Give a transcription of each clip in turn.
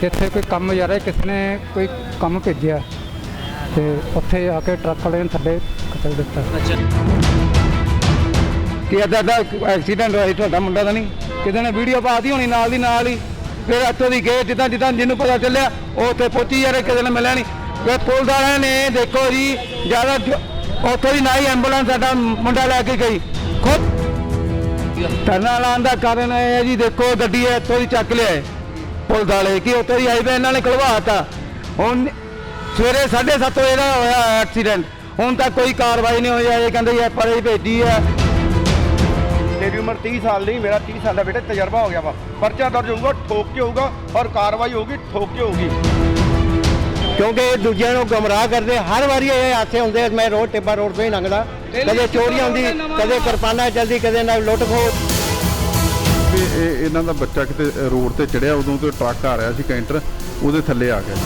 ਤੇ ਇੱਥੇ ਕੋਈ ਕੰਮ ਜਾ ਰਿਹਾ ਕਿਸੇ ਨੇ ਕੋਈ ਕੰਮ ਭੇਜਿਆ। ਤੇ ਉੱਥੇ ਆ ਕੇ ਟਰੱਕ ਵਾਲੇ ਨੇ ਥੱਲੇ ਕਤਲ ਦਿੱਤਾ। ਕਿ ਏਦਾਂ ਦਾ ਐਕਸੀਡੈਂਟ ਹੋਇਆ ਸੀ, ਤੁਹਾਡਾ ਮੁੰਡਾ ਤਾਂ ਨਹੀਂ? ਕਿਤੇ ਨੇ ਵੀਡੀਓ ਪਾਤੀ ਹੋਣੀ ਨਾਲ ਦੀ ਨਾਲ ਹੀ। ਫਿਰ ਇੱਥੋਂ ਦੀ ਗਏ ਜਿੱਦਾਂ ਜਿੱਦਾਂ ਜਿਹਨੂੰ ਪਤਾ ਚੱਲਿਆ ਉਹ ਉੱਥੇ ਪਹੁੰਚੀ ਯਾਰ ਕਿਸੇ ਨੇ ਮਿਲਿਆ ਨਹੀਂ। ਫਿਰ ਪੁਲਿਸ ਵਾਲਿਆਂ ਨੇ ਦੇਖੋ ਜੀ ਜ਼ਿਆਦਾ ਉੱਥੋਂ ਦੀ ਨਾ ਹੀ ਐਂਬੂਲੈਂਸ ਸਾਡਾ ਮੁੰਡਾ ਲੈ ਕੇ ਗਈ। ਖੁਦ। ਧਰਨਾ ਲਾਉਣ ਦਾ ਕਾਰਨ ਇਹ ਹੈ ਜੀ ਦੇਖੋ ਗੱਡੀ ਇੱਥੋਂ ਦੀ ਚੱਕ ਲਿਆਏ। ਪੁਲਿਸ ਵਾਲੇ ਕਿ ਉੱਥੋਂ ਦੀ ਹਾਈਵੇ ਇਹਨਾਂ ਨੇ ਖਲਵਾਤਾ ਹੁਣ ਸਵੇਰੇ 7:30 ਵਜੇ ਦਾ ਹੋਇਆ ਐਕਸੀਡੈਂਟ ਹੁਣ ਤੱਕ ਕੋਈ ਕਾਰਵਾਈ ਨਹੀਂ ਹੋਈ ਹੈ ਇਹ ਕਹਿੰਦੇ ਇਹ ਪਰੇ ਭੇਜੀ ਹੈ। ਮੇਰੀ ਉਮਰ 30 ਸਾਲ ਨਹੀਂ ਮੇਰਾ 30 ਸਾਲ ਦਾ ਬੇਟਾ ਤਜਰਬਾ ਹੋ ਗਿਆ ਵਾ। ਪਰਚਾ ਦਰਜ ਹੋਊਗਾ ਠੋਕ ਕੇ ਹੋਊਗਾ ਔਰ ਕਾਰਵਾਈ ਹੋਊਗੀ ਠੋਕ ਕੇ ਹੋਊਗੀ। ਕਿਉਂਕਿ ਇਹ ਦੂਜਿਆਂ ਨੂੰ ਗਮਰਾਹ ਕਰਦੇ ਹਰ ਵਾਰੀ ਇਹ ਹਾਸੇ ਹੁੰਦੇ ਮੈਂ ਰੋਡ ਟਿੱਬਾ ਰੋਡ ਤੋਂ ਹੀ ਲੰਘਦਾ। ਕਦੇ ਚੋਰੀ ਹੁੰਦੀ ਕਦੇ ਕਿਰਪਾਨਾਂ ਚੱਲਦੀ ਕਦੇ ਨਾਲ ਲੁੱਟ ਖੋਹ। ਇਹ ਇਹਨਾਂ ਦਾ ਬੱਚਾ ਕਿਤੇ ਰੋਡ ਤੇ ਚੜਿਆ, ਉਦੋਂ ਤੇ ਟਰੱਕ ਆ ਰਿਹਾ ਸੀ ਕੈਂਟਰ, ਉਹਦੇ ਥੱਲੇ ਆ ਗਿਆ।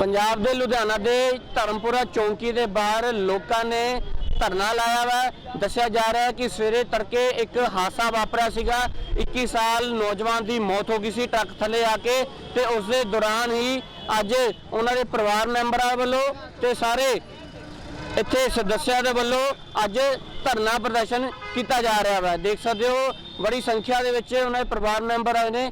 ਪੰਜਾਬ ਦੇ ਲੁਧਿਆਣਾ ਦੇ ਧਰਮਪੁਰਾ ਚੌਂਕੀ ਦੇ ਬਾਹਰ ਲੋਕਾਂ ਨੇ ਧਰਨਾ ਲਾਇਆ ਵਾ। ਦੱਸਿਆ ਜਾ ਰਿਹਾ ਹੈ ਕਿ ਸਵੇਰੇ ਤੜਕੇ ਇੱਕ ਹਾਦਸਾ ਵਾਪਰਿਆ ਸੀਗਾ। 21 ਸਾਲ ਨੌਜਵਾਨ ਦੀ ਮੌਤ ਹੋ ਗਈ ਸੀ ਟਰੱਕ ਥੱਲੇ ਆ ਕੇ ਤੇ ਉਸ ਦੇ ਦੌਰਾਨ ਹੀ ਅੱਜ ਉਹਨਾਂ ਦੇ ਪਰਿਵਾਰ ਮੈਂਬਰਾਂ ਵੱਲੋਂ ਤੇ ਸਾਰੇ ਇੱਥੇ ਸਦੱਸਿਆਂ ਦੇ ਵੱਲੋਂ ਅੱਜ ਧਰਨਾ ਪ੍ਰਦਰਸ਼ਨ ਕੀਤਾ ਜਾ ਰਿਹਾ ਵਾ। ਦੇਖ ਸਕਦੇ ਹੋ ਬੜੀ ਸੰਖਿਆ ਦੇ ਵਿੱਚ ਉਹਨਾਂ ਦੇ ਪਰਿਵਾਰ ਮੈਂਬਰ ਆਏ ਨੇ।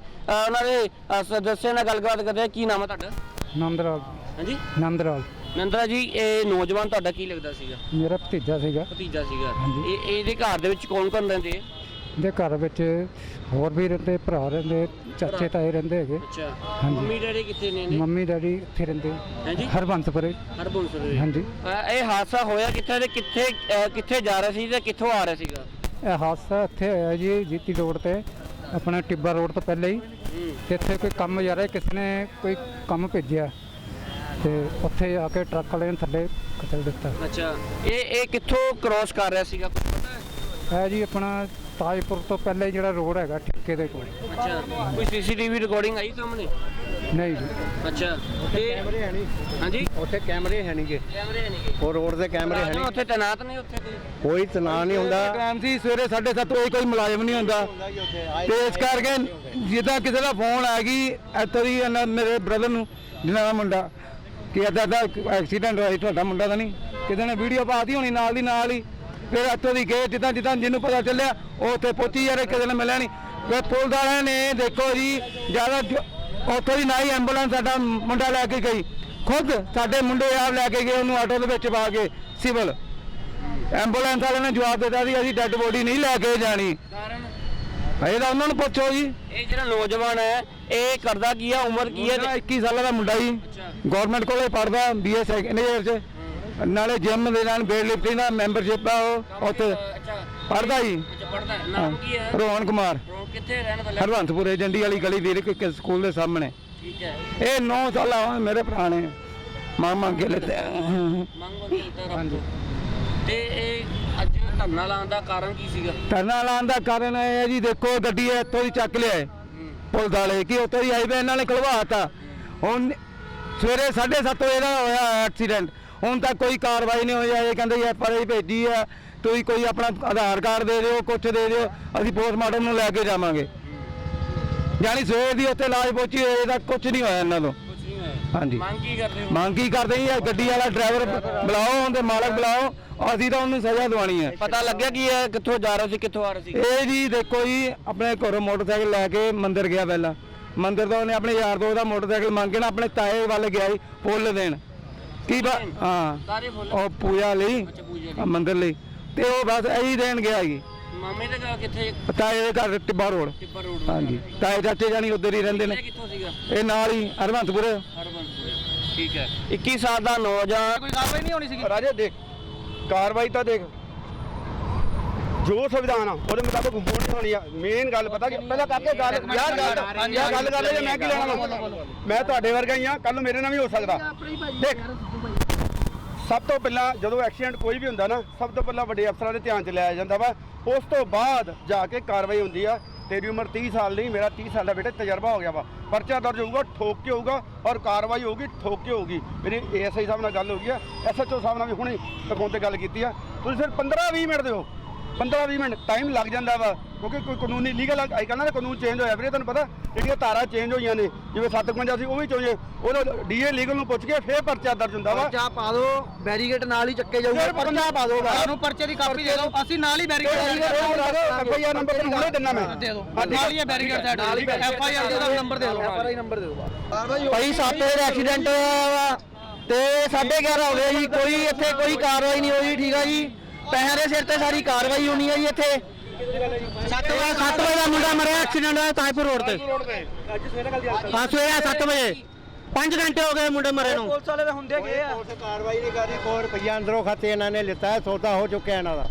ਉਹਨਾਂ ਦੇ ਅ, ਸਦੱਸਿਆਂ ਨਾਲ ਗੱਲਬਾਤ ਕਰਦੇ ਆ ਕੀ ਨਾਮ ਹੈ ਤੁਹਾਡਾ? ਨੰਦਰਾਲ ਹਾਂਜੀ? ਨੰਦਰਾਲ ਨੰਦਰਾ ਜੀ ਇਹ ਨੌਜਵਾਨ ਤੁਹਾਡਾ ਕੀ ਲੱਗਦਾ ਸੀਗਾ? ਮੇਰਾ ਭਤੀਜਾ ਸੀਗਾ। ਭਤੀਜਾ ਸੀਗਾ। ਇਹ ਇਹਦੇ ਘਰ ਦੇ ਵਿੱਚ ਕੌਣ ਕੌਣ ਰਹਿੰਦੇ ਆ? ਦੇ ਘਰ ਵਿੱਚ ਹੋਰ ਵੀ ਰਹਿੰਦੇ ਭਰਾ ਰਹਿੰਦੇ ਚਾਚੇ ਤਾਏ ਰਹਿੰਦੇ ਹੈਗੇ। ਅੱਛਾ। ਹਾਂਜੀ। ਮੰਮੀ ਡੈਡੀ ਕਿੱਥੇ ਨੇ ਨੇ ਮੰਮੀ ਡੈਡੀ ਇੱਥੇ ਰਹਿੰਦੇ। ਹਾਂਜੀ। ਹਰਬੰਸਪੁਰੇ। ਹਰਬੰਸ ਦੇ ਹਾਂਜੀ ਇਹ ਹਾਦਸਾ ਹੋਇਆ ਕਿੱਥੇ ਤੇ ਕਿੱਥੇ ਅ, ਕਿੱਥੇ ਜਾ ਰਿਹਾ ਸੀ ਤੇ ਕਿੱਥੋਂ ਆ ਰਿਹਾ ਸੀਗਾ? ਇਹ ਹਾਦਸਾ ਇੱਥੇ ਹੋਇਆ ਜੀ ਜੀਤੀ ਰੋਡ ਤੇ ਆਪਣਾ ਟਿੱਬਾ ਰੋਡ ਤੋਂ ਪਹਿਲੇ ਹੀ। ਤੇ ਇੱਥੇ ਕੋਈ ਕੰਮ ਜਾ ਰਿਹਾ ਕਿਸੇ ਨੇ ਕੋਈ ਕੰਮ ਭੇਜਿਆ। ਤੇ ਉੱਥੇ ਆ ਕੇ ਟਰੱਕ ਵਾਲੇ ਨੇ ਥੱਲੇ ਕਤਲ ਦਿੱਤਾ। ਅੱਛਾ। ਇਹ ਇਹ ਕਿੱਥੋਂ ਕ੍ਰਾਸ ਕਰ ਰਿਹਾ ਸੀਗਾ? ਪਤਾ ਹੈ ਇਹ ਜੀ ਆਪਣਾ ਤਾਜਪੁਰ ਤੋਂ ਪਹਿਲੇ ਜਿਹੜਾ ਰੋਡ ਹੈਗਾ ਠੇਕੇ ਦੇ ਕੋਲ। ਅੱਛਾ ਕੋਈ ਸੀਸੀਟੀਵੀ ਰਿਕਾਰਡਿੰਗ ਆਈ ਸਾਹਮਣੇ? ਨਹੀਂ ਜੀ। ਅੱਛਾ ਤੇ ਹਾਂਜੀ? ਉੱਥੇ ਕੈਮਰੇ ਹੈ ਨਹੀਂਗੇ। ਕੈਮਰੇ ਨਹੀਂਗੇ। ਉਹ ਰੋਡ ਦੇ ਕੈਮਰੇ ਹੈ ਨਹੀਂ। ਉੱਥੇ ਤੈਨਾਤ ਨੇ ਉੱਥੇ ਕੋਈ? ਕੋਈ ਨਹੀਂ ਹੁੰਦਾ। ਟਾਈਮ ਸੀ ਸਵੇਰੇ 7:30 ਵਜੇ ਕੋਈ ਮੁਲਾਜ਼ਮ ਨਹੀਂ ਹੁੰਦਾ। ਤੇ ਇਸ ਕਰਕੇ ਜਿੱਦਾਂ ਕਿਸੇ ਦਾ ਫੋਨ ਆ ਗਈ ਇੱਥੋਂ ਦੀ ਮੇਰੇ ਬ੍ਰਦਰ ਨੂੰ ਜਿਹਨਾਂ ਦਾ ਮੁੰਡਾ ਕਿ ਏਦਾਂ ਦਾ ਐਕਸੀਡੈਂਟ ਹੋਇਆ ਸੀ, ਤੁਹਾਡਾ ਮੁੰਡਾ ਤਾਂ ਨਹੀਂ। ਕਿਤੇ ਨੇ ਵੀਡੀਓ ਪਾਤੀ ਹੋਣੀ ਨਾਲ ਦੀ ਨਾਲ ਹੀ। ਫਿਰ ਇੱਥੋਂ ਦੀ ਗਏ ਜਿੱਦਾਂ ਜਿੱਦਾਂ ਜਿਹਨੂੰ ਪਤਾ ਚੱਲਿਆ ਉਹ ਉੱਥੇ ਪਹੁੰਚੀ ਯਾਰ ਕਿਸੇ ਨੇ ਮਿਲਿਆ ਨਹੀਂ ਫਿਰ ਪੁਲਿਸ ਵਾਲਿਆਂ ਨੇ ਦੇਖੋ ਜੀ ਜ਼ਿਆਦਾ ਉੱਥੋਂ ਦੀ ਨਾ ਹੀ ਐਂਬੂਲੈਂਸ ਸਾਡਾ ਮੁੰਡਾ ਲੈ ਕੇ ਗਈ। ਖੁਦ ਸਾਡੇ ਮੁੰਡੇ ਆਪ ਲੈ ਕੇ ਗਏ ਉਹਨੂੰ ਆਟੋ ਦੇ ਵਿੱਚ ਪਾ ਕੇ ਸਿਵਲ। ਐਂਬੂਲੈਂਸ ਵਾਲਿਆਂ ਨੇ ਜਵਾਬ ਦਿੱਤਾ ਸੀ ਅਸੀਂ ਡੈੱਡ ਬੋਡੀ ਨਹੀਂ ਲੈ ਕੇ ਜਾਣੀ। ਇਹ ਤਾਂ ਉਹਨਾਂ ਨੂੰ ਪੁੱਛੋ ਜੀ। ਇਹ ਜਿਹੜਾ ਨੌਜਵਾਨ ਹੈ ਇਹ ਕਰਦਾ ਕੀ ਆ ਉਮਰ ਕੀ ਹੈ ਇਹਦਾ 21 ਸਾਲਾਂ ਦਾ ਮੁੰਡਾ ਜੀ। ਗਵਰਨਮੈਂਟ ਕੋਲੇ ਪੜਦਾ ਬੀਏ ਸੈਕੰਡ ਇਅਰ ਚ ਨਾਲੇ ਜਿਮ ਦੇ ਨਾਲ ਵੇਟ ਲਿਫਟਿੰਗ ਦਾ ਮੈਂਬਰਸ਼ਿਪ ਆ ਉਹ ਉੱਥੇ ਪੜਦਾ ਜੀ। ਅੱਛਾ ਪੜਦਾ ਨਾਮ ਕੀ ਹੈ? ਰੋਹਨ ਕੁਮਾਰ। ਕਿੱਥੇ ਰਹਿਣ ਵਾਲਾ? ਹਰਵੰਤਪੁਰੇ ਜੰਡੀ ਵਾਲੀ ਗਲੀ ਦੇ ਇੱਕ ਸਕੂਲ ਦੇ ਸਾਹਮਣੇ। ਠੀਕ ਹੈ। ਇਹ 9 ਸਾਲਾਂ ਬਾਅਦ ਮੇਰੇ ਨੇ। ਮੰਗ ਮੰਗ ਕੇ ਲਿੱਤੇ। ਮੰਗ ਮੰਗ ਤਾਂ। ਇਹ ਅੱਜ ਧਰਨਾ ਲਾਉਣ ਦਾ ਕਾਰਨ ਕੀ ਸੀਗਾ? ਧਰਨਾ ਲਾਉਣ ਦਾ ਕਾਰਨ ਇਹ ਹੈ ਜੀ ਦੇਖੋ ਗੱਡੀ ਇੱਥੋਂ ਦੀ ਚੱਕ ਲਿਆਏ। ਪੁਲਿਸ ਵਾਲੇ ਕਿ ਉੱਥੋਂ ਦੀ ਹਾਈਵੇ ਇਹਨਾਂ ਨੇ ਖਲਵਾਤਾ। ਹੁਣ ਸਵੇਰੇ 7:30 ਵਜੇ ਦਾ ਹੋਇਆ ਐਕਸੀਡੈਂਟ ਹੁਣ ਤੱਕ ਕੋਈ ਕਾਰਵਾਈ ਨਹੀਂ ਹੋਈ ਇਹ ਕਹਿੰਦੇ ਇਹ ਪਰੇ ਭੇਜੀ ਆ ਤੁਸੀਂ ਕੋਈ ਆਪਣਾ ਆਧਾਰ ਕਾਰਡ ਦੇ ਦਿਓ ਕੁਛ ਦੇ ਦਿਓ ਅਸੀਂ ਪੋਸਟਮਾਰਟਮ ਨੂੰ ਲੈ ਕੇ ਜਾਵਾਂਗੇ। ਯਾਨੀ ਸਵੇਰ ਦੀ ਉੱਥੇ ਲਾਜ ਪਹੁੰਚੀ ਹੋਏ ਇਹਦਾ ਕੁਝ ਨਹੀਂ ਹੋਇਆ ਇਹਨਾਂ ਤੋਂ। ਹਾਂਜੀ। ਮੰਗ ਕੀ ਕਰਦੇ ਹੋ? ਮੰਗ ਕੀ ਕਰਦੇ ਜੀ ਇਹ ਗੱਡੀ ਵਾਲਾ ਡਰਾਈਵਰ ਬੁਲਾਓ ਉਹਦੇ ਮਾਲਕ ਬੁਲਾਓ ਅਸੀਂ ਤਾਂ ਉਹਨੂੰ ਸਜ਼ਾ ਦਵਾਣੀ ਹੈ। ਪਤਾ ਲੱਗਿਆ ਕਿ ਇਹ ਕਿੱਥੋਂ ਜਾ ਰਿਹਾ ਸੀ ਕਿੱਥੋਂ ਆ ਰਿਹਾ ਸੀ? ਇਹ ਜੀ ਦੇਖੋ ਜੀ ਆਪਣੇ ਘਰੋਂ ਮੋਟਰਸਾਈਕਲ ਲੈ ਕੇ ਮੰਦਿਰ ਗਿਆ ਪਹਿਲਾਂ। ਮੰਦਿਰ ਤੋਂ ਉਹਨੇ ਆਪਣੇ ਯਾਰ ਦੋਸਤ ਦਾ ਮੋਟਰਸਾਈਕਲ ਮੰਗ ਕੇ ਨਾ ਆਪਣੇ ਤਾਏ ਵੱਲ ਗਿਆ ਜੀ ਫੁੱਲ ਦੇਣ। ਕੀ ਬਾ ਹਾਂ। ਸਾਰੇ ਫੁੱਲ। ਉਹ ਪੂਜਾ ਲਈ ਅੱਛਾ ਪੂਜਾ ਆ, ਮੰਦਿਰ ਲਈ। ਤੇ ਉਹ ਬਸ ਇਹੀ ਦੇਣ ਗਿਆ ਜੀ। ਮਾਮੇ ਦੇ ਘਰ ਕਿੱਥੇ? ਤਾਏ ਦੇ ਘਰ ਟਿੱਬਾ ਰੋਡ। ਟਿੱਬਰ ਰੋਡ ਹਾਂਜੀ। ਤਾਏ ਚਾਚੇ ਜਾਨੀ ਉਧਰ ਹੀ ਰਹਿੰਦੇ ਇਹ ਨੇ ਕਿੱਥੋਂ ਸੀਗਾ? ਇਹ ਨਾਲ ਹੀ ਹਰਵੰਤਪੁਰ ਹਰਬੰਸਪੁਰ। ਠੀਕ ਹੈ। 21 ਸਾਲ ਦਾ ਨੌਜਵਾਨ। ਕੋਈ ਕਾਰਵਾਈ ਨਹੀਂ ਹੋਣੀ ਸੀਗੀ? ਰਾਜੇ ਦੇਖ ਕਾਰਵਾਈ ਤਾਂ ਦੇਖ। ਜੋ ਸੰਵਿਧਾਨ ਆ ਉਹਦੇ ਮੁਤਾਬਕ ਹੋਣੀ ਹੋਣੀ ਆ। ਮੇਨ ਗੱਲ ਪਤਾ ਕਿ? ਪਹਿਲਾਂ ਕਰਕੇ ਗੱਲ ਯਾਰ ਗੱਲ ਯਾਰ ਗੱਲ ਕਰ ਲੈ ਜੇ ਮੈਂ ਕੀ ਲੈਣਾ ਵਾ? ਮੈਂ ਤੁਹਾਡੇ ਵਰਗਾ ਹੀ ਆ ਕੱਲ ਨੂੰ ਮੇਰੇ ਨਾਲ ਵੀ ਹੋ ਸਕਦਾ। ਦੇਖ ਸਭ ਤੋਂ ਪਹਿਲਾਂ ਜਦੋਂ ਐਕਸੀਡੈਂਟ ਕੋਈ ਵੀ ਹੁੰਦਾ ਨਾ ਸਭ ਤੋਂ ਪਹਿਲਾਂ ਵੱਡੇ ਅਫਸਰਾਂ ਦੇ ਧਿਆਨ 'ਚ ਲਿਆਇਆ ਜਾਂਦਾ ਵਾ। ਉਸ ਤੋਂ ਬਾਅਦ ਜਾ ਕੇ ਕਾਰਵਾਈ ਹੁੰਦੀ ਆ। ਤੇਰੀ ਉਮਰ 30 ਸਾਲ ਨਹੀਂ ਮੇਰਾ 30 ਸਾਲ ਦਾ ਬੇਟਾ ਤਜਰਬਾ ਹੋ ਗਿਆ ਵਾ। ਪਰਚਾ ਦਰਜ ਹੋਊਗਾ ਠੋਕ ਕੇ ਹੋਊਗਾ ਔਰ ਕਾਰਵਾਈ ਹੋਊਗੀ ਠੋਕ ਕੇ ਹੋਊਗੀ। ਮੇਰੀ ਏਐਸਆਈ ਸਾਹਿਬ ਨਾਲ ਗੱਲ ਹੋ ਗਈ ਆ ਐਸਐਚਓ ਸਾਹਿਬ ਨਾਲ ਵੀ ਹੁਣੇ ਫੋਨ ਤੇ ਗੱਲ ਕੀਤੀ ਆ। ਤੁਸੀਂ ਸਿਰ 15 20 ਮਿੰਟ ਦਿਓ। 15 20 ਮਿੰਟ ਟਾਈਮ ਲੱਗ ਜਾਂਦਾ ਵਾ ਕਿਉਂਕਿ ਕੋਈ ਕਾਨੂੰਨੀ ਲੀਗਲ ਅੱਜ ਕੱਲ੍ਹ ਨਾ ਕਾਨੂੰਨ ਚੇਂਜ ਹੋਇਆ ਵੀਰੇ ਤੁਹਾਨੂੰ ਪਤਾ ਜਿਹੜੀਆਂ ਤਾਰਾਂ ਚੇਂਜ ਹੋਈਆਂ ਨੇ ਜਿਵੇਂ 751 ਸੀ ਉਹ ਵੀ ਚੋਏ ਉਹ ਡੀਏ ਲੀਗਲ ਨੂੰ ਪੁੱਛ ਕੇ ਫੇਰ ਪਰਚਾ ਦਰਜ ਹੁੰਦਾ ਵਾ। ਪਰਚਾ ਪਾ ਦਿਓ ਬੈਰੀਗੇਟ ਨਾਲ ਹੀ ਚੱਕੇ ਜਾਊਗਾ ਫਿਰ ਪਰਚਾ ਪਾ ਦਿਓ ਤੁਹਾਨੂੰ ਪਰਚੇ ਦੀ ਕਾਪੀ ਦੇ ਦਿਓ ਅਸੀਂ ਨਾਲ ਹੀ barricade F I R number ਤੈਨੂੰ ਹੁਣੇ ਦਿੰਦਾ ਮੈਂ ਦੇ ਦਿਓ। ਨਾਲ ਹੀ barricade side F I R the number ਦੇ ਦਿਓ। ਐਫ ਆਈ ਨੰਬਰ ਦੇ ਦਿਓ ਭਾਈ ਸੱਤ ਵਜੇ ਐਕਸੀਡੈਂਟ ਹੋਇਆ ਵਾ ਤੇ 11:30 ਹੋ ਗਏ ਜੀ। ਕੋਈ ਇੱਥੇ ਕੋਈ ਕਾਰਵਾਈ ਨਹੀਂ ਹੋਈ ਠੀਕ ਆ ਜੀ? ਪੈਸਿਆਂ ਦੇ ਸਿਰ ਤੇ ਸਾਰੀ ਕਾਰਵਾਈ ਹੋਣੀ ਹੈ ਜੀ ਇੱਥੇ। 7 ਵਜੇ 7 ਵਜੇ ਦਾ ਮੁੰਡਾ ਮਰਿਆ ਐਕਸੀਡੈਂਟ ਹੋਇਆ ਤਾਜਪੁਰ ਰੋਡ ਤੇ। ਹਾਂ ਸਵੇਰੇ 7 ਵਜੇ। 5 ਘੰਟੇ ਹੋ ਗਏ ਮੁੰਡੇ ਮਰੇ ਨੂੰ। ਪੁਲਿਸ ਵਾਲੇ ਦੇ ਹੁੰਦੇ ਗਏ ਆ। ਪੁਲਿਸ ਕਾਰਵਾਈ ਨਹੀਂ ਕਰ ਰਹੀ ਕੋਈ ਰੁਪਈਆ ਅੰਦਰੋਂ ਖਾਤੇ ਇਹਨਾਂ ਨੇ ਲਿੱਤਾ ਹੈ ਸੌਦਾ ਹੋ ਚੁੱਕਿਆ ਇਹਨਾਂ ਦਾ।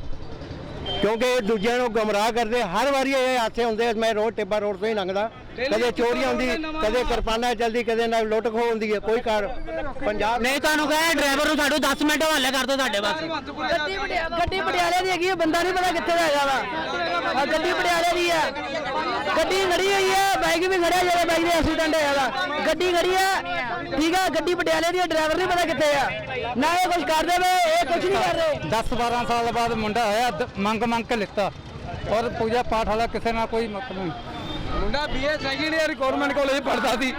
ਕਿਉਂਕਿ ਇਹ ਦੂਜਿਆਂ ਨੂੰ ਗਮਰਾਹ ਕਰਦੇ ਹਰ ਵਾਰੀ ਇਹ ਹਾਸੇ ਹੁੰਦੇ ਮੈਂ ਰੋਡ ਟਿੱਬਾ ਰੋਡ ਤੋਂ ਹੀ ਲੰਘਦਾ। ਕਦੇ ਚੋਰੀ ਹੁੰਦੀ ਕਦੇ ਕਿਰਪਾਨਾਂ ਚੱਲਦੀ ਕਦੇ ਨਾਲ ਲੁੱਟ ਖੋਹ ਹੁੰਦੀ ਹੈ ਕੋਈ ਕਾਰ ਪੰਜਾਬ ਨਹੀਂ ਤੁਹਾਨੂੰ ਕਹੇ ਡਰਾਈਵਰ ਨੂੰ ਸਾਡੂ 10 ਮਿੰਟ ਹਵਾਲੇ ਕਰ ਦੋ ਸਾਡੇ ਬਸ ਗੱਡੀ ਪਟਿਆ- ਗੱਡੀ ਪਟਿਆਲੇ ਦੀ ਹੈਗੀ ਬੰਦਾ ਨਹੀਂ ਪਤਾ ਕਿੱਥੇ ਦਾ ਹੈਗਾ ਵਾ। ਗੱਡੀ ਪਟਿਆਲੇ ਦੀ ਹੈ ਗੱਡੀ ਖੜੀ ਹੋਈ ਹੈ ਬਾਈਕ ਵੀ ਖੜਿਆ ਜਿਹੜੇ ਬਾਈਕ ਦੇ ਐਕਸੀਡੈਂਟ ਹੋਇਆ ਵਾ। ਗੱਡੀ ਖੜੀ ਹੈ ਠੀਕ ਹੈ ਗੱਡੀ ਪਟਿਆਲੇ ਦੀ ਹੈ ਡਰਾਈਵਰ ਨਹੀਂ ਪਤਾ ਕਿੱਥੇ ਆ। ਨਾ ਇਹ ਕੁਝ ਕਰਦੇ ਵੇ ਇਹ ਕੁਝ ਨਹੀਂ ਕਰ ਰਹੇ। 10 12 ਸਾਲ ਬਾਅਦ ਮੁੰਡਾ ਹੋਇਆ ਦ- ਮੰਗ ਮੰਗ ਕੇ ਲਿੱਤਾ। ਔਰ ਪੂਜਾ ਪਾਠ ਵਾਲਾ ਕਿਸੇ ਨਾਲ ਕੋਈ ਮਤਲਬ ਨਹੀਂ। ਮੁੰਡਾ BA second year government college ਪੜਦਾ ਸੀ।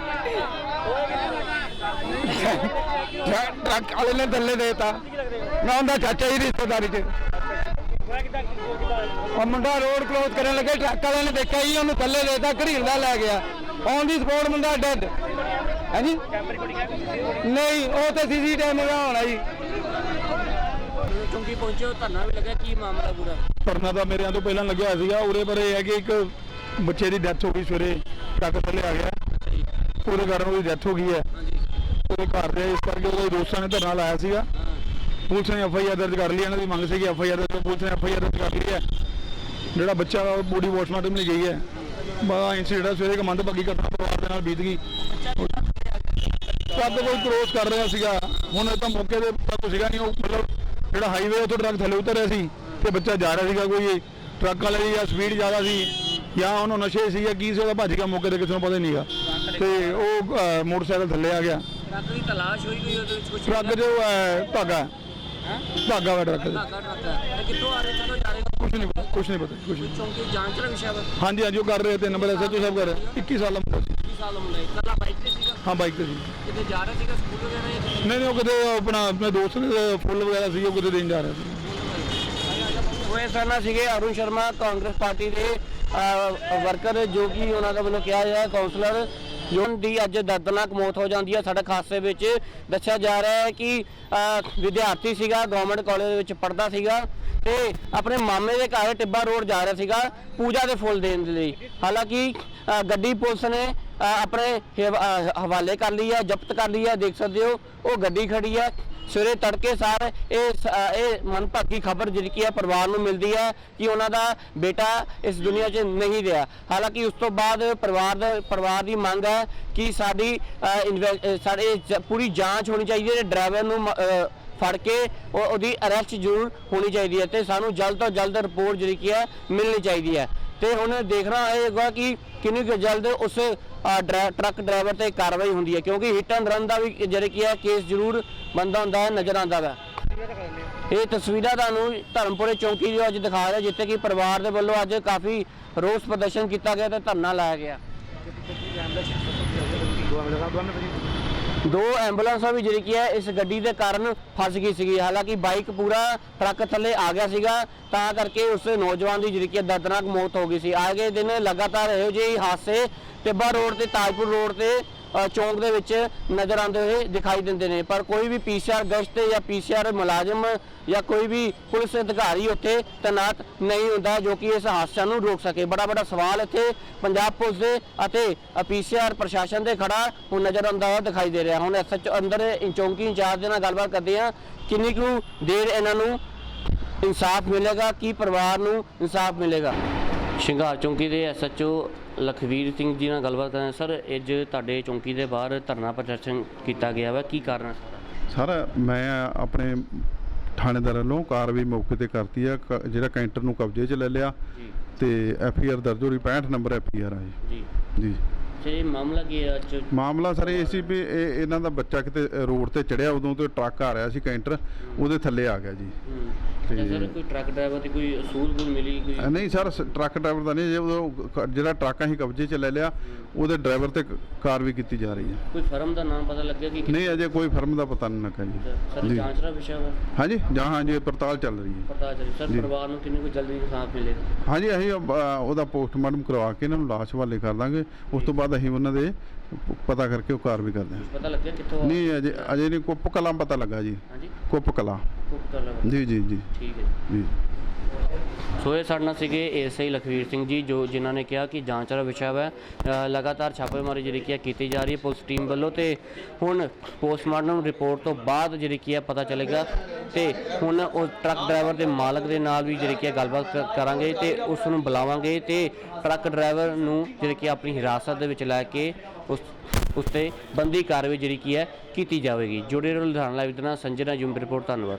ਟਰੱਕ ਵਾਲੇ ਨੇ ਥੱਲੇ ਦੇਤਾ। ਮੈਂ ਉਹਦਾ ਚਾਚਾ ਹੀ ਰਿਸ਼ਤੇਦਾਰੀ 'ਚ। ਉਹ ਮੁੰਡਾ ਰੋਡ ਕਲੋਜ਼ ਕਰਨ ਲੱਗੇ ਟਰੱਕ ਵਾਲੇ ਨੇ ਦੇਖਿਆ ਜੀ ਉਹਨੂੰ ਥੱਲੇ ਦੇਤਾ ਘੜੀਲਦਾ ਲੈ ਗਿਆ। ਔਨ ਦੀ ਸਪੋਰਟ ਮੁੰਡਾ ਡੈਡ ਹਾਂਜੀ? ਨਹੀਂ ਉਹ ਤੇ ਸੀਸੀ ਕੈਮਰਾ ਹੋਣਾ ਜੀ। ਚੁੰਗੀ ਪਹੁੰਚੇ ਧਰਨਾ ਵੀ ਲੱਗਾ ਕੀ ਮਾਮਲਾ ਪੂਰਾ? ਪਰਨਾ ਤਾਂ ਮੇਰਿਆਂ ਤੋਂ ਪਹਿਲਾਂ ਲੱਗਿਆ ਸੀਗਾ ਉਰੇ ਪਰ ਇਹ ਹੈ ਕਿ ਇੱਕ ਬੱਚੇ ਦੀ ਡੈਥ ਹੋ ਗਈ ਸਵੇਰੇ, ਟਰੱਕ ਥੱਲੇ ਆ ਗਿਆ। ਉਹਦੇ ਕਾਰਨ ਉਹਦੀ ਡੈਥ ਹੋ ਗਈ ਹੈ। ਉਹਦੇ ਘਰ ਦੇ ਇਸ ਕਰਕੇ ਉਹਦੇ ਦੋਸਤਾਂ ਨੇ ਧਰਨਾ ਲਾਇਆ ਸੀਗਾ। ਪੁਲਿਸ ਨੇ ਐਫ ਆਈ ਆਰ ਦਰਜ ਕਰ ਲਈ, ਇਹਨਾਂ ਦੀ ਮੰਗ ਸੀਗੀ ਐਫ ਆਈ ਆਰ ਦਰਜ ਪੁਲਿਸ ਨੇ ਐਫ ਆਈ ਆਰ ਦਰਜ ਕਰ ਲਈ ਹੈ। ਜਿਹੜਾ ਬੱਚਾ ਬੋਡੀ ਵਾਸਮਾਰਟਮ ਲਈ ਗਈ ਹੈ। ਬੜਾ ਇਨਸੀਡੈਂਟ ਸਵੇਰੇ ਕਮੰਦ ਬੱਗੀ ਘਟਨਾ ਪਰਿਵਾਰ ਦੇ ਨਾਲ ਬੀਤ ਗਈ। ਟਰੱਕ ਕੋਈ ਕ੍ਰੋਸ ਕਰ ਰਿਹਾ ਸੀਗਾ। ਹੁਣ ਇਹ ਤਾਂ ਮੌਕੇ ਤੇ ਟਰੱਕ ਸੀਗਾ ਨਹੀਂ ਉਹ ਮਤਲਬ ਜਿਹੜਾ ਹਾਈਵੇ ਉੱਥੋਂ ਟਰੱਕ ਥੱਲੇ ਉਤਰ ਰਿਹਾ ਸੀ ਤੇ ਬੱਚਾ ਜਾ ਰਿਹਾ ਸੀਗਾ ਕੋਈ। ਟਰੱਕ ਵਾਲੇ ਦੀ ਜਾਂ ਸਪੀਡ ਜ਼ਿਆਦਾ ਸੀ। ਜਾਂ ਉਹਨੂੰ ਨਸ਼ੇ ਸੀ ਜਾਂ ਕੀ ਸੀ ਉਹਦਾ ਭੱਜ ਗਿਆ ਮੌਕੇ ਤੇ ਕਿਸੇ ਨੂੰ ਪਤਾ ਹੀ ਨਹੀਂਗਾ। ਤੇ ਉਹ ਅਹ, ਮੋਟਰਸਾਈਕਲ ਥੱਲੇ ਆ ਗਿਆ। ਟਰੱਕ ਦੀ ਤਲਾਸ਼ ਹੋਈ ਕੋਈ ਉਹਦੇ ਵਿੱਚ ਕੁਝ ਟਰੱਕ ਜੋ ਅਹ, ਧਾਗਾ। ਹੈ। ਧਾਗਾ ਵਾ ਟਰੱਕ ਦਾ। ਟਰੱਕ ਹੈ ਕਿੱਥੋਂ ਆ ਰਹੇ ਕਿੱਥੋਂ ਜਾ ਰਹੇ? ਕੁਝ ਨਹੀਂ ਪਤਾ ਕੁਝ ਨਹੀਂ ਪਤਾ ਕੁਝ ਨਹੀਂ। ਚੌਂਕੀ ਜਾਂਚ ਦਾ ਵਿਸ਼ਾ ਵਾ? ਹਾਂਜੀ ਹਾਂਜੀ ਉਹ ਕਰ ਰਹੇ ਤੇ ਨੰਬਰ ਐਸਐਚਓ ਸਾਹਿਬ ਕਰ ਰਹੇ 21 ਸਾਲ ਦਾ ਮੁੰਡਾ ਸੀ। 20 ਸਾਲ ਦਾ ਮੁੰਡਾ ਇਕੱਲਾ ਬਾਈਕ ਤੇ ਸੀਗਾ? ਹਾਂ ਬਾਈਕ ਤੇ ਸੀ। ਕਿਤੇ ਜਾ ਰਿਹਾ ਸੀਗਾ ਸਕੂਲ ਵਗੈਰਾ ਜਾਂ ਕਿਤੇ? ਨਹੀਂ ਨਹੀਂ ਉਹ ਕਿਤੇ ਆਪਣਾ ਆਪਣੇ ਦੋਸਤ ਦੇ ਫੁੱਲ ਵਗੈਰਾ ਸੀ ਉਹ ਕਿਤੇ ਦੇਣ ਜਾ ਰਿਹਾ ਸੀ। ਉਹ ਇਹ ਸਰਨਾ ਸੀਗੇ ਅਰੁਣ ਸ਼ਰਮਾ ਕਾਂਗਰਸ ਪਾਰਟੀ ਦੇ ਵਰਕਰ ਜੋ ਕਿ ਉਹਨਾਂ ਦਾ ਵੱਲੋਂ ਕਿਹਾ ਗਿਆ ਕਾਉਂਸਲਰ ਜੋ ਦੀ ਅੱਜ ਦਰਦਨਾਕ ਮੌਤ ਹੋ ਜਾਂਦੀ ਹੈ ਸੜਕ ਹਾਦਸੇ ਵਿੱਚ। ਦੱਸਿਆ ਜਾ ਰਿਹਾ ਹੈ ਕਿ ਵਿਦਿਆਰਥੀ ਸੀਗਾ ਗਵਰਨਮੈਂਟ ਕਾਲਜ ਦੇ ਵਿੱਚ ਪੜ੍ਹਦਾ ਸੀਗਾ ਤੇ ਆਪਣੇ ਮਾਮੇ ਦੇ ਘਰ ਟਿੱਬਾ ਰੋਡ ਜਾ ਰਿਹਾ ਸੀਗਾ ਪੂਜਾ ਦੇ ਫੁੱਲ ਦੇਣ ਦੇ ਲਈ। ਹਾਲਾਂਕਿ ਗੱਡੀ ਪੁਲਿਸ ਨੇ ਆਪਣੇ ਹਵਾਲੇ ਕਰ ਲਈ ਹੈ, ਜ਼ਬਤ ਕਰ ਲਈ ਹੈ, ਦੇਖ ਸਕਦੇ ਹੋ, ਉਹ ਗੱਡੀ ਖੜੀ ਹੈ। ਸਵੇਰੇ ਤੜਕੇ ਸਾਰ ਇਹ ਸ- ਇਹ ਮਨਭਾਗੀ ਖਬਰ ਜਿਹੜੀ ਕੀ ਹੈ ਪਰਿਵਾਰ ਨੂੰ ਮਿਲਦੀ ਹੈ ਕਿ ਉਹਨਾਂ ਦਾ ਬੇਟਾ ਇਸ ਦੁਨੀਆ 'ਚ ਨਹੀਂ ਰਿਹਾ। ਹਾਲਾਂਕਿ ਉਸ ਤੋਂ ਬਾਅਦ ਪਰਿਵਾਰ ਦਾ ਪਰਿਵਾਰ ਦੀ ਮੰਗ ਹੈ ਕਿ ਸਾਡੀ ਅ, ਇਨਵੈ- ਅ, ਸਾਡੇ ਜ- ਪੂਰੀ ਜਾਂਚ ਹੋਣੀ ਚਾਹੀਦੀ ਹੈ ਡਰਾਈਵਰ ਨੂੰ ਮ- ਅ, ਫੜ ਕੇ ਉਹ- ਉਹਦੀ ਅਰੈਸਟ ਜ਼ਰੂਰ ਹੋਣੀ ਚਾਹੀਦੀ ਹੈ ਤੇ ਸਾਨੂੰ ਜਲਦ ਤੋਂ ਜਲਦ ਰਿਪੋਰਟ ਜਿਹੜੀ ਕੀ ਹੈ ਮਿਲਣੀ ਚਾਹੀਦੀ ਹੈ। ਤੇ ਹੁਣ ਦੇਖਣਾ ਹੋਏਗਾ ਕਿ ਕਿੰਨੀ ਕੁ ਜਲਦ ਉਸ ਟਰੱਕ ਡਰਾਈਵਰ ਤੇ ਕਾਰਵਾਈ ਹੁੰਦੀ ਹੈ, ਕਿਉਂਕਿ ਹਿੱਟ ਐਂਡ ਰਨ ਦਾ ਵੀ ਜਿਹੜੇ ਕੀ ਹੈ ਕੇਸ ਜ਼ਰੂਰ ਬੰਦਾ ਹੁੰਦਾ ਹੈ, ਨਜ਼ਰ ਆਉਂਦਾ ਵਾ। ਇਹ ਤਸਵੀਰਾਂ ਤੁਹਾਨੂੰ ਧਰਮਪੁਰੇ ਚੌਂਕੀ ਦੀ ਅੱਜ ਦਿਖਾ ਰਿਹਾ, ਜਿੱਥੇ ਕਿ ਪਰਿਵਾਰ ਦੇ ਵੱਲੋਂ ਅੱਜ ਕਾਫੀ ਰੋਸ ਪ੍ਰਦਰਸ਼ਨ ਕੀਤਾ ਗਿਆ ਤੇ ਧਰਨਾ ਲਾਇਆ ਗਿਆ। ਦੋ ਐਂਬੂਲੈਂਸਾਂ ਵੀ ਜਿਹੜੀ ਕੀ ਹੈ, ਇਸ ਗੱਡੀ ਦੇ ਕਾਰਨ ਫਸ ਗਈ ਸੀਗੀ। ਹਾਲਾਂਕਿ ਬਾਈਕ ਪੂਰਾ ਟਰੱਕ ਥੱਲੇ ਆ ਗਿਆ ਸੀਗਾ, ਤਾਂ ਕਰਕੇ ਉਸ ਨੌਜਵਾਨ ਦੀ ਜਿਹੜੀ ਕੀ ਦਰਦਨਾਕ ਮੌਤ ਹੋ ਗਈ ਸੀ। ਆਗੇ ਦਿਨ ਲਗਾਤਾਰ ਇਹੋ ਜਿਹੇ ਹਾਦਸੇ ਟਿੱਬਾ ਰੋਡ ਤੇ, ਤਾਜਪੁਰ ਰੋਡ ਤੇ ਚੌਂਕ ਦੇ ਵਿੱਚ ਨਜ਼ਰ ਆਉਂਦੇ ਹੋਏ ਦਿਖਾਈ ਦਿੰਦੇ ਨੇ। ਪਰ ਕੋਈ ਵੀ ਪੀਸੀਆਰ ਗਸ਼ਤ ਜਾਂ ਪੀਸੀਆਰ ਮੁਲਾਜ਼ਮ ਜਾਂ ਕੋਈ ਵੀ ਪੁਲਿਸ ਅਧਿਕਾਰੀ ਉੱਥੇ ਤੈਨਾਤ ਨਹੀਂ ਹੁੰਦਾ ਜੋ ਕਿ ਇਸ ਹਾਦਸਿਆਂ ਨੂੰ ਰੋਕ ਸਕੇ। ਬੜਾ ਬੜਾ ਸਵਾਲ ਇੱਥੇ ਪੰਜਾਬ ਪੁਲਿਸ ਦੇ ਅਤੇ ਪੀਸੀਆਰ ਪ੍ਰਸ਼ਾਸਨ ਦੇ ਖੜਾ ਹੁਣ ਨਜ਼ਰ ਆਉਂਦਾ ਹੋਇਆ ਦਿਖਾਈ ਦੇ ਰਿਹਾ। ਹੁਣ ਐਸਐਚ ਅੰਦਰ ਚੌਂਕੀ ਇੰਚਾਰਜ ਦੇ ਨਾਲ ਗੱਲਬਾਤ ਕਰਦੇ ਆ ਕਿੰਨੀ ਕੁ ਦੇਰ ਇਹਨਾਂ ਨੂੰ ਇਨਸਾਫ ਮਿਲੇਗਾ? ਕੀ ਪਰਿਵਾਰ ਨੂੰ ਇਨਸਾਫ ਮਿਲੇਗਾ? ਸ਼ਿੰਗਾਰ ਚੌਂਕੀ ਦੇ ਐਸਐਚਓ ਲਖਵੀਰ ਸਿੰਘ ਜੀ ਨਾਲ ਗੱਲਬਾਤ ਕਰਾਂ ਸਰ ਅੱਜ ਤੁਹਾਡੇ ਚੌਂਕੀ ਦੇ ਬਾਹਰ ਧਰਨਾ ਪ੍ਰਦਰਸ਼ਨ ਕੀਤਾ ਗਿਆ ਵਾ ਕੀ ਕਾਰਨ ਹੈ ਸਾਰਾ? ਮੈਂ ਆਪਣੇ ਥਾਣੇਦਾਰ ਵੱਲੋਂ ਕਾਰਵਾਈ ਮੌਕੇ ਤੇ ਕਰਤੀ ਆ ਕ- ਜਿਹੜਾ ਕੈਂਟਰ ਨੂੰ ਕਬਜ਼ੇ 'ਚ ਲੈ ਲਿਆ ਤੇ ਐਫ ਆਈ ਆਰ ਦਰਜ ਹੋ ਰਹੀ 65 ਨੰਬਰ ਐਫ ਆਈ ਆਰ ਆ ਜੀ। ਜੀ। ਜੀ। ਅੱਛਾ ਇਹ ਮਾਮਲਾ ਕੀ ਹੈ ਅੱਜ? ਮਾਮਲਾ ਸਰ ਇਹ ਸੀ ਵੀ ਇਹ ਇਹਨਾਂ ਦਾ ਬੱਚਾ ਕਿਤੇ ਰੋਡ ਤੇ ਚੜਿਆ ਉਦੋਂ ਤੇ ਟਰੱਕ ਆ ਰਿਹਾ ਸੀ ਕੈਂਟਰ ਉਹਦੇ ਥੱਲੇ ਆ ਗਿਆ ਜੀ। ਹੂੰ। ਤੇ ਸਰ ਕੋਈ ਟਰੱਕ ਡਰਾਈਵਰ ਦੀ ਕੋਈ ਅਸੂਲ ਕੋਈ ਮਿਲੀ ਕੋਈ? ਅ, ਨਹੀਂ ਸਰ ਸ- ਟਰੱਕ ਡਰਾਈਵਰ ਦਾ ਨਹੀਂ ਜੇ ਕ- ਜਿਹੜਾ ਟਰੱਕ ਅਸੀਂ ਕਬਜ਼ੇ 'ਚ ਲੈ ਲਿਆ ਉਹਦੇ ਡਰਾਈਵਰ ਤੇ ਕ- ਕਾਰਵਾਈ ਕੀਤੀ ਜਾ ਰਹੀ ਹੈ। ਕੋਈ ਫਰਮ ਦਾ ਨਾਮ ਪਤਾ ਲੱਗਿਆ ਕਿ ਨਹੀਂ ਅਜੇ ਕੋਈ ਫਰਮ ਦਾ ਪਤਾ ਨਹੀਂ ਲੱਗਾ ਸਰ ਜੀ। ਜੀ ਜਾਂਚ ਦਾ ਵਿਸ਼ਾ ਵਾ? ਹਾਂਜੀ ਜਾਂ ਹਾਂਜੀ ਪੜਤਾਲ ਚੱਲ ਰਹੀ ਹੈ। ਪਤਾ ਚੱਲੇ ਸਰ ਜੀ। ਪਰਿਵਾਰ ਨੂੰ ਕਿੰਨੀ ਕੋਈ ਜਲਦੀ ਇਨਸਾਫ ਮਿਲੇਗਾ ਹਾਂਜੀ ਅਸੀਂ ਉਹਦਾ ਪੋਸਟਮਾਰਟਮ ਕਰਵਾ ਕੇ ਇਹਨਾਂ ਨੂੰ ਲਾਸ਼ ਹਵਾਲੇ ਕਰ ਦਾਂਗੇ। ਉਸ ਤੋਂ ਬਾਅਦ ਅਸੀਂ ਉਹਨਾਂ ਦੇ ਪਤਾ ਕਰਕੇ ਉਹ ਕਾਰਵਾਈ ਕਰਦੇ ਹਾਂ। ਪਤਾ ਲੱਗਿਆ ਕਿੱਥੋਂ ਆ- ਨਹੀਂ ਅਜੇ ਅਜੇ ਨਹੀਂ ਕੁੱਪ ਕਲਾਂ ਪਤਾ ਲੱਗਾ ਜੀ। ਹਾਂਜੀ। ਕੁੱਪ ਕਲਾਂ। ਪੁਖਤਾ ਲੱਗਾ ਜੀ ਜੀ ਜੀ। ਠੀਕ ਹੈ ਜੀ। ਜੀ। ਸੋ ਇਹ ਸਾਡੇ ਨਾਲ ਸੀਗੇ ਏਐਸਆਈ ਲਖਵੀਰ ਸਿੰਘ ਜੀ ਜੋ ਜਿਨ੍ਹਾਂ ਨੇ ਕਿਹਾ ਕਿ ਜਾਂਚ ਦਾ ਵਿਸ਼ਾ ਹੈ ਅ, ਲਗਾਤਾਰ ਛਾਪੇਮਾਰੀ ਜਿਹੜੀ ਕੀ ਹੈ ਕੀਤੀ ਜਾ ਰਹੀ ਹੈ ਪੁਲਿਸ ਟੀਮ ਵੱਲੋਂ ਤੇ ਹੁਣ ਪੋਸਟਮਾਰਟਮ ਰਿਪੋਰਟ ਤੋਂ ਬਾਅਦ ਜਿਹੜੀ ਕੀ ਹੈ ਪਤਾ ਚੱਲੇਗਾ ਤੇ ਹੁਣ ਉਹ ਟਰੱਕ ਡਰਾਈਵਰ ਦੇ ਮਾਲਕ ਦੇ ਨਾਲ ਵੀ ਜਿਹੜੀ ਕੀ ਹੈ ਗੱਲਬਾਤ ਕ- ਕਰਾਂਗੇ ਤੇ ਉਸ ਨੂੰ ਬੁਲਾਵਾਂਗੇ ਤੇ ਟਰੱਕ ਡਰਾਈਵਰ ਨੂੰ ਜਿਹੜੀ ਕੀ ਹੈ ਆਪਣੀ ਹਿਰਾਸਤ ਦੇ ਵਿੱਚ ਲੈ ਕੇ ਉਸ ਉਸ ਤੇ ਬੰਦੀ ਕਾਰਵਾਈ ਜਿਹੜੀ ਕੀ ਹੈ ਕੀਤੀ ਜਾਵੇਗੀ। ਜੁੜੇ ਰਹੋ ਲੁਧਿਆਣਾ ਲਾਈਵ ਦੇ ਨਾਲ। ਸੰਜੇ ਸੰਜਨਾ ਜੁੰਮ ਰਿਪੋਰਟ ਧੰਨਵਾਦ।